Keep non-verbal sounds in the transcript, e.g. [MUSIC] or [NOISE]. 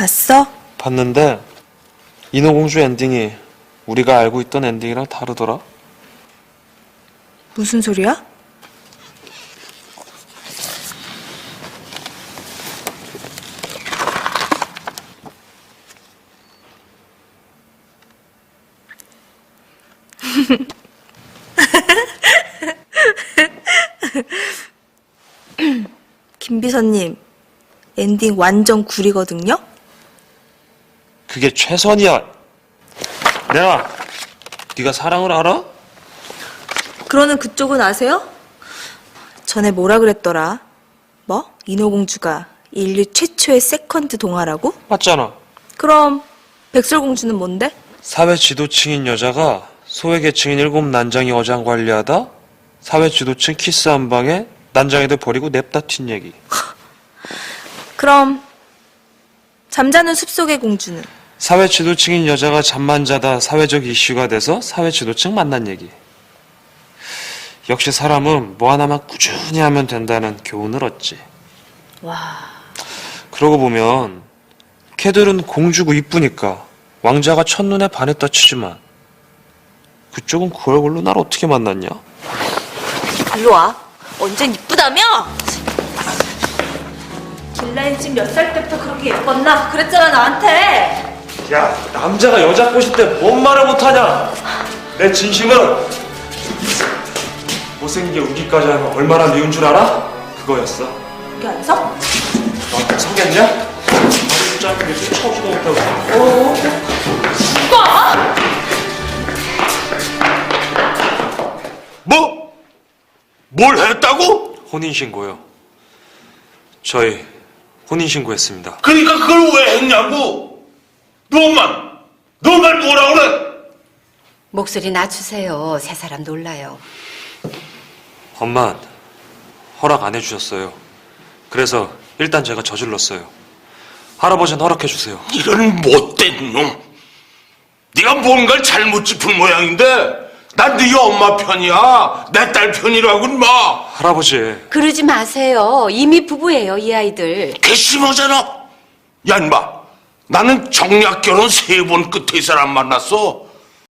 봤어? 봤는데 인어공주 엔딩이 우리가 알고 있던 엔딩이랑 다르더라. 무슨 소리야? [LAUGHS] 김 비서님, 엔딩 완전 구리거든요? 그게 최선이야. 내가 네가 사랑을 알아? 그러는 그쪽은 아세요? 전에 뭐라 그랬더라? 뭐? 인어공주가 인류 최초의 세컨드 동화라고? 맞잖아. 그럼 백설공주는 뭔데? 사회 지도층인 여자가 소외계층인 일곱 난장이 어장 관리하다 사회 지도층 키스 한 방에 난장이들 버리고 냅다 튄 얘기. [LAUGHS] 그럼 잠자는 숲속의 공주는? 사회 지도층인 여자가 잠만 자다 사회적 이슈가 돼서 사회 지도층 만난 얘기. 역시 사람은 뭐 하나만 꾸준히 하면 된다는 교훈을 얻지. 와... 그러고 보면 걔들은 공주고 이쁘니까 왕자가 첫눈에 반했다 치지만 그쪽은 그 얼굴로 날 어떻게 만났냐? 일로 와. 언젠 이쁘다며? 길라인 지금 몇 살 때부터 그렇게 예뻤나? 그랬잖아 나한테. 야 남자가 여자 꼬실 때 뭔 말을 못하냐? 내 진심은 못생기게 우기까지 하면 얼마나 미운 줄 알아? 그거였어. 이게 안 서? 너한테 서겠냐? 아주 짧게 쫓아오지도 못하고. 뭐? 뭘 했다고? 혼인신고요. 저희 혼인신고했습니다. 그러니까 그걸 왜 했냐고? 너만, 너만 뭐라 그래? 목소리 낮추세요. 세 사람 놀라요. 엄마 허락 안 해주셨어요. 그래서 일단 제가 저질렀어요. 할아버지는 허락해 주세요. 이런 못된 놈. 네가 뭔가를 잘못 짚은 모양인데 난 네 엄마 편이야. 내 딸 편이라고 인마. 할아버지 그러지 마세요. 이미 부부예요, 이 아이들. 괘씸하잖아. 야 인마. 나는 정략 결혼 세 번 끝에 이 사람 만났어.